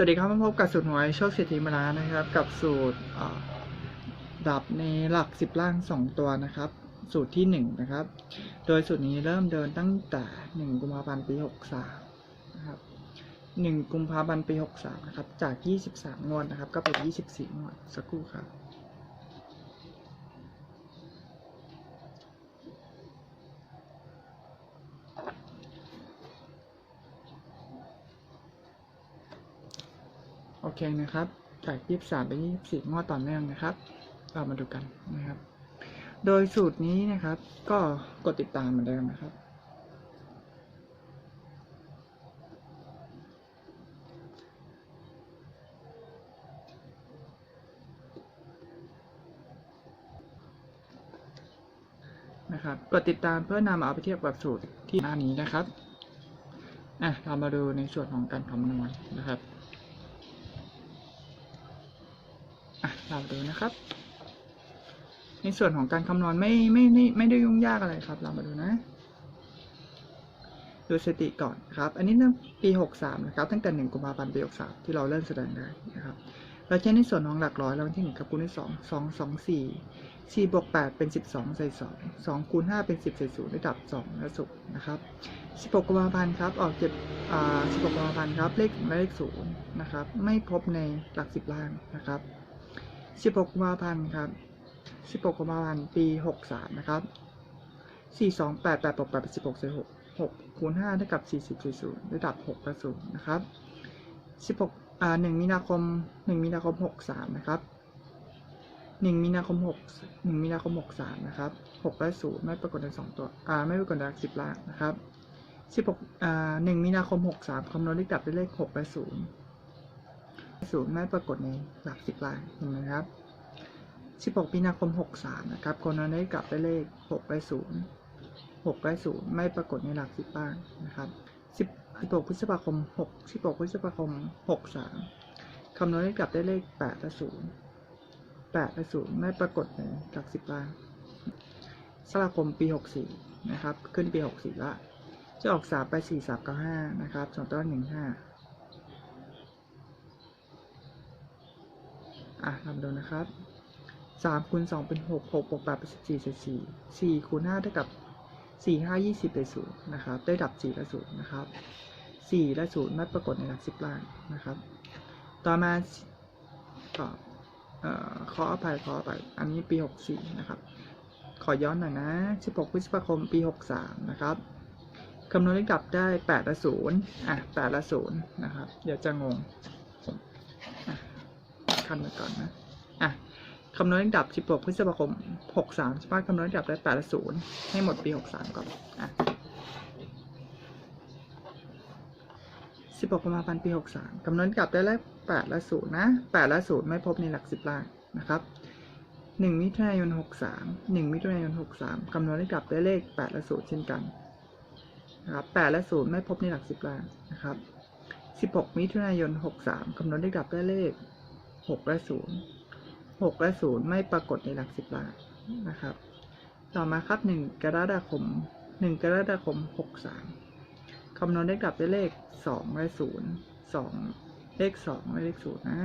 สวัสดีครับมาพบกับสูตรหวยโชคเศรษฐีมาลานะครับ กับสูตรดับในหลักสิบล่างสองตัวนะครับ สูตรที่หนึ่งนะครับ โดยสูตรนี้เริ่มเดินตั้งแต่หนึ่งกุมภาพันธ์ปีหกสามนะครับหนึ่งกุมภาพันธ์ปีหกสามนะครับ จากยี่สิบสามงวดนะครับ ก็เป็นยี่สิบสี่งวดสักครู่ครับ โอเคนะครับ จาก 23ไป24 งวดต่อเนื่องนะครับ เรามาดูกันนะครับ โดยสูตรนี้นะครับ ก็กดติดตามเหมือนเดิมนะครับ นะครับ กดติดตามเพื่อนำเอาไปเทียบกับสูตรที่หน้านี้นะครับ อะ เรามาดูในส่วนของการคำนวณนะครับ อะเราดูนะครับ ในส่วนของการคำนวณไม่ไม่ไม่ไม่ได้ยุ่งยากอะไรครับ เรามาดูนะ ดูสติก่อนครับ อันนี้ตั้งปี63นะครับ ตั้งแต่1กุมภาพันธ์ปี63ที่เราเริ่มแสดงได้นะครับ เราใช้ในส่วนของหลักร้อยรางวัลที่1กับคูณที่2 2 2 4 4บวก8เป็น12ใส่2 2คูณ5เป็น10ใส่0ได้ดับ2และ0นะครับ16กุมภาพันธ์ครับ ออก7อ่า16กุมภาพันธ์ครับ เลขและเลข0นย์นะครับ ไม่พบในหลัก10ล่างนะครับ 16กุมภาพันธ์ครับ16กุมภาพันธ์ปี 63 นะครับ 4 2 8 8บวก8 16ใส่6 6คูณ5เท่ากับ 40.0ระดับ6และ0นะครับ 16อ่า1มีนาคม 1 มีนาคม 63 นะครับ 1 มีนาคม 6 1 มีนาคม 63 นะครับ 6และ0ไม่ปรากฏใน 2 ตัวอ่าไม่ปรากฏในหลัก10ล่างนะครับ 16อ่า1มีนาคม 63คำนวณเลขดับด้วยเลข6และ0 ศูนย์ไม่ปรากฏในหลักสิบลางเห็นไหมครับ 16 มีนาคม 63 นะครับคนนั้นได้กลับได้เลข6และ0 6และ0ไม่ปรากฏในหลักสิบล่างนะครับ16พฤษภาคม 6 16พฤษภาคม 63 คำนวณได้กลับได้เลข 8 และ0 8 และ0ไม่ปรากฏในหลักสิบล่างสลาคมปี 64 นะครับ ขึ้นปี 64 ละ จะออก 3 ไป 4 3 9 5 นะครับสองตัว1 5 อะทำดูนะครับสามคูณสองเป็นหกหกบวกแปดเป็นสิบสี่ส่สี่สี่คูณห้าเท่ากับสี่ห้ายี่สิบไปศูนย์นะครับ ได้ดับสี่และศูนย์นะครับสี่และศูนย์ไม่ปรากฏในหลักสิบล่างนะครับ ต่อมาต่อเอ่อขออภัยขออภัยอันนี้ปีหกสี่นะครับ ขอย้อนหน่อยนะสิบหกพฤษภาคมปีหกสามนะครับคำนวณเลขดับได้แปดละศูนย์อะแปดละศูนย์นะครับ เดี๋ยวจะงง คันมาก่อนนะ อะคำนวณเลขดับ 16 พฤษภาคม 63สามารถคำนวณดับได้8และ0ให้หมดปี 63 ก่อน อะ 16กุมภาพันธ์ปี 63 คำนวณดับได้เลข8และ0นะ 8 และ 0 ไม่พบในหลัก 10ล่างนะครับ 1 มิถุนายน 63 1 มิถุนายน 63 คำนวณเลขดับได้เลข 8 และ 0 เช่นกันนะครับ 8 และ 0 ไม่พบในหลัก 10ล่างนะครับ 16 มิถุนายน 63 คำนวณเลขดับได้เลข หกและศูนย์หกและศูนย์ไม่ปรากฏในหลักสิบล้านนะครับ ต่อมาครับหนึ่งกรกฎาคมหนึ่งกรกฎาคมหกสามคำนวณได้กลับด้วยเลขสองและศูนย์สองเลขสองและเลขศูนย์นะ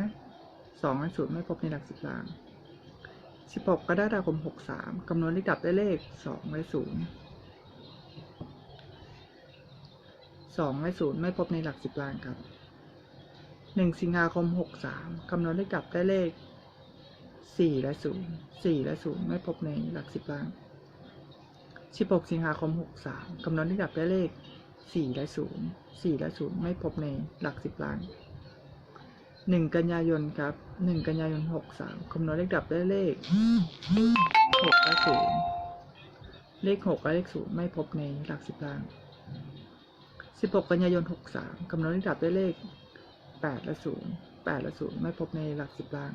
สองและศูนย์ไม่พบในหลักสิบล้านสิบหกกรกฎาคมหกสามคำนวณได้กลับด้วยเลขสองและศูนย์สองและศูนย์ไม่พบในหลักสิบล้านครับ หนึ่งสิงหาคมหกสามคำนวณได้กลับได้เลขสี่และศูนย์สี่และศูนย์ไม่พบในหลักสิบล้าน16สิงหาคม63กำหนดได้กลับได้เลข4และ0 4และ0ไม่พบในหลัก10ล้าน1กันยายนครับ1กันยายน63คำนวณได้กลับได้เลข6และ0เลข6และเลข0ไม่พบในหลัก10ล้าน16กันยายน63กำนดได้กลับได้เลข 8และ0 8และ0ไม่พบในหลัก10ล้าน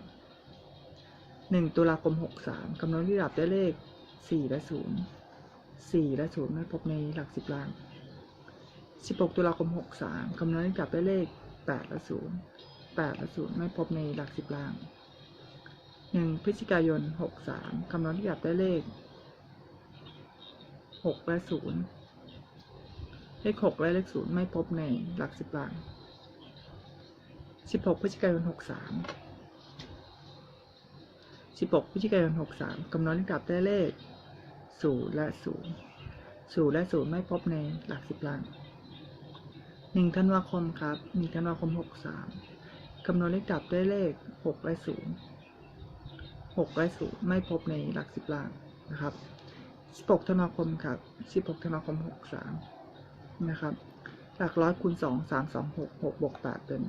1ตุลาคม63กำนดได้กลับได้เลข4และ0 4และ0ไม่พบในหลัก10ล้าน16ตุลาคม63คำนวณได้กลับได้เลข8และ0 8และ0ไม่พบในหลัก10ล้าน1พฤศจิกายน63คำนวณได้กลับได้เลข6และ0เลข6และเลข0ไม่พบในหลัก10ล้า น16พฤศจิกายน63 16พฤศจิกายน63กำนดได้กลับได้เลขศูนย์และศูนย์ศูนย์และศูนย์ไม่พบในหลักสิบล้านหนึ่งธันวาคมครับหนึ่งธันวาคมหกสามคำนวณเลขกลับได้เลขหกและศูนย์หกและศูนย์ไม่พบในหลักสิบล้านนะครับสิบหกธันวาคมครับสิบหกธันวาคมหกสามนะครับ หลักร้อยคูณสองสามสองหกหกบวกแปดเป็น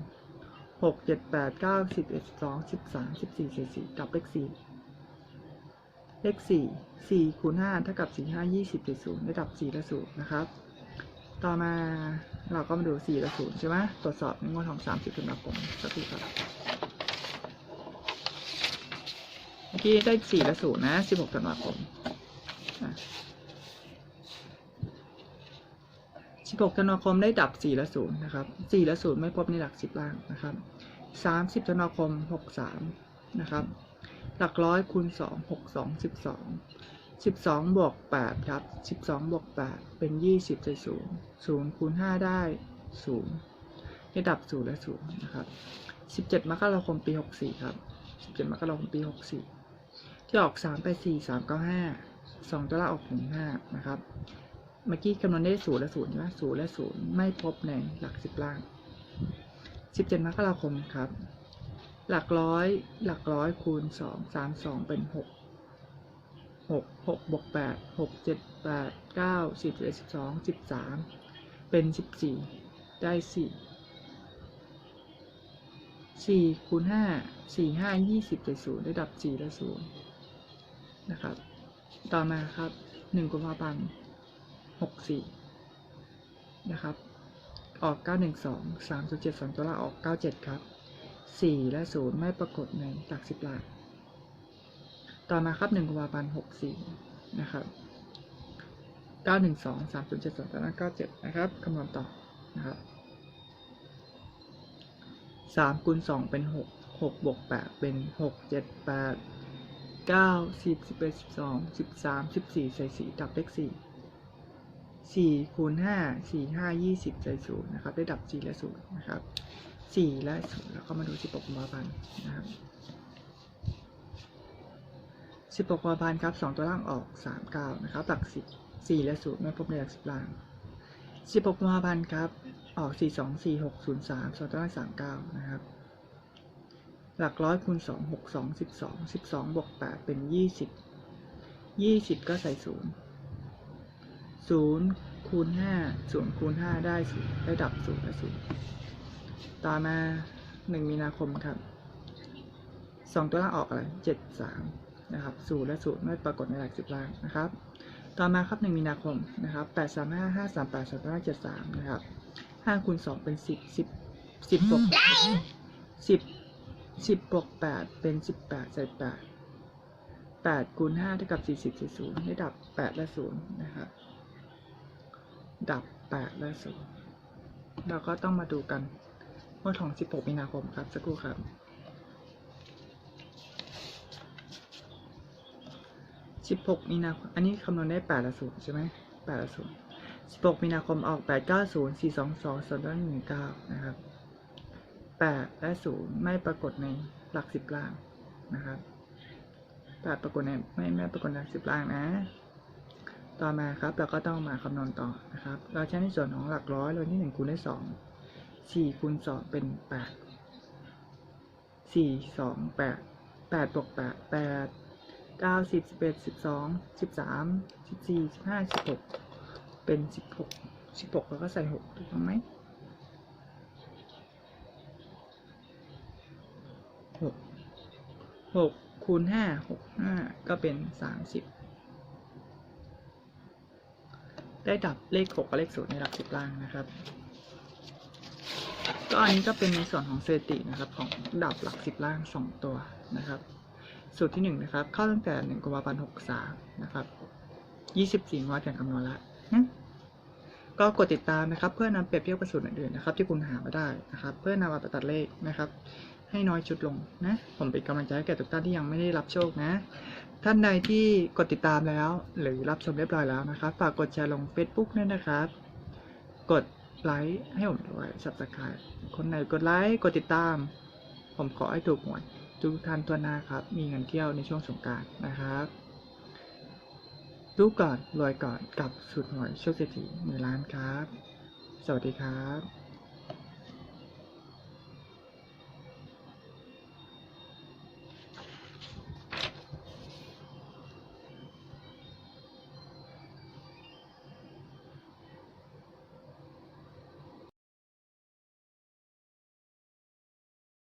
หกเจ็ดแปดเก้าสิบเอ็ดสิบสองสิบสามสิบสี่สี่สี่กับเลขสี่เลขสี่สี่คูณห้าเท่ากับสี่ห้ายี่สิบจุดศูนย์ได้กับสี่ละศูนย์นะครับ ต่อมาเราก็มาดูสี่ละศูนย์ใช่ไหมตรวจสอบในงวดของสามสิบธันวาคมสักทีครับเมื่อกี้ได้สี่ละศูนย์นะสิบหกธันวาคม สิบหกธันวาคมได้ดับสี่และศูนย์นะครับสี่และศูนย์ไม่พบในหลักสิบล่างนะครับสามสิบธันวาคมหกสามนะครับ หลักร้อยคูณสองหกสองสิบสองสิบสองบวกแปดครับสิบสองบวกแปดเป็นยี่สิบใส่ศูนย์ศูนย์คูณห้าได้ศูนย์ระดับศูนย์และศูนย์นะครับสิบเจ็ดมกราคม ปีหกสี่ครับสิบเจ็ดมกราคม ปีหกสี่ที่ออกสามไปสี่สามเก้าห้าสองตัวละออกหนึ่งห้านะครับ เมื่อกี้คำนวณได้ศูนย์และศูนย์ใช่ไหมศูนย์และศูนย์ไม่พบในหลักสิบล่างสิบเจ็ดมกราคมครับ หลักร้อยหลักร้อยคูณสองสามสองเป็นหกหกหกบวกแปดหกเจ็ดแปดเก้าสิบเอ็ดสิบสองสิบสามเป็นสิบสี่ได้สี่สี่คูณห้าสี่ห้ายี่สิบเป็นศูนย์ได้ดับสี่และศูนย์นะครับ ต่อมาครับหนึ่งกุมภาพันธ์ หกสี่นะครับ ออกเก้าหนึ่งสองสามศูนย์เจ็ดสองตัวละออกเก้าเจ็ดครับสี่และศูนย์ไม่ปรากฏในหลักสิบหลักต่อมาครับหนึ่งกุมภาพันธ์หกสี่นะครับเก้าหนึ่งสองสามศูนย์เจ็ดสองตอนเก้าเจ็ดนะครับคำนวณต่อนะครับสามคูณสองเป็นหกหกบวกแปดเป็นหกเจ็ดแปดเก้าสิบสิบเอ็ดสิบสองสิบสามสิบสี่ใส่สี่ดับเลขสี่ สี่คูณห้าสี่ห้ายี่สิบใส่ศูนย์นะครับ ได้ดับสี่และศูนย์นะครับสี่และศูนย์แล้วก็มาดูสิบหกกุมภาพันธ์นะครับสิบหกกุมภาพันธ์ครับสองตัวล่างออกสามเก้านะครับหลักสิบสี่และศูนย์ไม่พบในหลักสิบล่างสิบหกกุมภาพันธ์ครับออกสี่สองสี่หกศูนย์สามสองตัวล่างสามเก้านะครับหลักร้อยคูณสองหกสองสิบสองสิบสองบวกแปดเป็นยี่สิบยี่สิบก็ใส่ศูนย์ ศูนย์คูณห้าศูนย์คูณห้าได้ศูนย์ได้ดับศูนย์และศูนย์ต่อมาหนึ่งมีนาคมครับสองตัวล่างออกอะไรเจ็ดสามนะครับศูนย์และศูนย์ไม่ปรากฏในหลักสิบล่างนะครับ ต่อมาครับหนึ่งมีนาคมนะครับแปดสามห้าห้าสามแปดสามห้าเจ็ดสามนะครับห้าคูณสองเป็นสิบสิบสิบบวกสิบสิบบวกแปดเป็นสิบแปดใส่แปดแปดคูณห้าเท่ากับสี่สิบสี่ศูนย์ได้ดับแปดและศูนย์นะครับ ดับแปดและศูนย์เราก็ต้องมาดูกันงวดของ 16 มีนาคมครับ สักครู่ครับสิบหกมีนาคม อันนี้คำนวณได้แปดละศูนย์ใช่ไหมแปดละศูนย์สิบหกมีนาคมออกแปดเก้าศูนย์สี่สองสองส่วนด้วยหนึ่งเก้านะครับแปดและศูนย์ไม่ปรากฏในหลักสิบล่างนะครับแปดปรากฏในไม่ไม่ปรากฏในหลักสิบล่างนะ ต่อมาครับเราก็ต้องมาคำนวณต่อนะครับ เราใช้ในส่วนของหลักร้อยเราที่หนึ่งคูณด้วยสองสี่คูณสองเป็นแปดสี่สองแปดแปดบวกแปดแปดเก้าสิบสิบเอ็ดสิบสองสิบสามสิบสี่สิบห้าสิบหกเป็นสิบหกสิบหกเราก็ใส่หกถูกต้องไหมหกหกคูณห้าหกห้าก็เป็นสามสิบ ได้ดับเลข 6 กับเลข0ในหลักสิบล่างนะครับ ก็อันนี้ก็เป็นในส่วนของสถิตินะครับของดับหลักสิบล่าง 2 ตัวนะครับ สูตรที่ 1 นะครับ เข้าตั้งแต่1กุมภาพันธ์63 นะครับ 24งวดการคำนวณละนะก็กดติดตามนะครับ เพื่อนำเปรียบเทียบกับสูตรอื่นๆนะครับ ที่คุณหามาได้นะครับ เพื่อนำมาตัดเลขนะครับ ให้น้อยชุดลงนะ ผมเป็นกำลังใจให้แก่ทุกท่านที่ยังไม่ได้รับโชคนะ ท่านใดที่กดติดตามแล้ว หรือรับชมเรียบร้อยแล้วนะครับ ฝากกดแชร์ลง Facebook ด้วยนะครับ กดไลค์ให้ผมด้วย subscribe คนไหนกดไลค์กดติดตาม ผมขอให้ถูกหวยทุกท่านตัวหน้าครับ มีเงินเที่ยวในช่วงสงการนะครับรู้ก่อนรวยก่อนกับสุดหวยโชคเศรษฐีหมื่นล้านครับ สวัสดีครับ